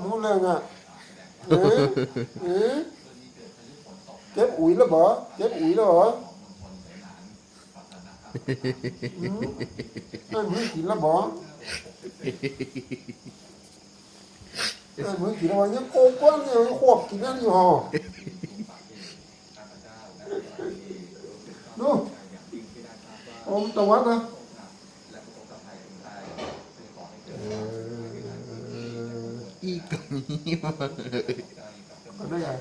muốn lên à ừ, ừ. chép ủi là bỏ chép ủi là bỏ. Ừ. ai mới chỉ là bỏ. Tôi mới chỉ là bỏ. Nhá cô quá nhiều nó khoọc chỉ nó nhiều hò. Đúng ôm tàu quá ta อีกนี้มา ở đây à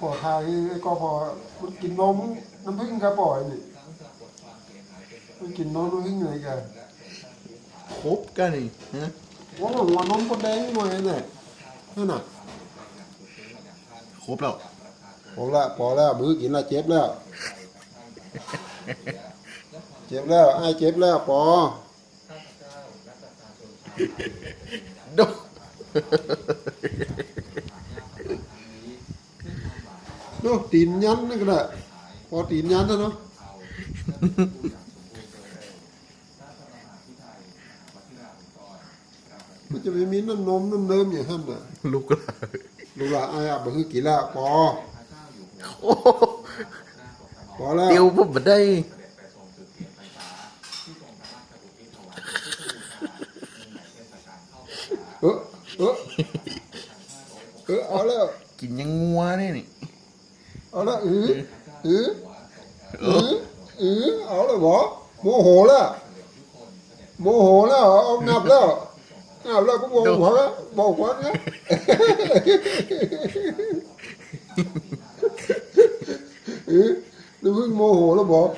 bỏ thai cái co bò มันกินนมน้ำผึ้งกระป๋อยนี่มันกินนมน้ำผึ้งอะไรกันครบกันนี่ฮะว่ามันหัวนมก็แดงหน่อยเนี่ยนั่นน่ะครบแล้วพอละพอแล้วบื้อกินละเจ็บแล้ว เจ็บแล้วไอ้ายเจ็บแล้วปอ โด โน่ตีนยันนั่นก็ได้พอตีนยันแล้วเนาะมันจะไม่มีน้ำนมน้ำเดิมอย่างนั้นน่ะลูกก็ลูกหลานไอ้ายอะบื้อกินแล้วปอโอ้พอแล้วเตียวผมบ่ได้เออเออเออเอาแล้วกินยังงัวนี่นี่ ở đó ứ ứ ứ ứ ở là bỏ. Mô hồ là mô hồ là ông ngập là ngập là cũng bầu quá đó bầu quá đó. Ứ đừng mô hồ là bỏ.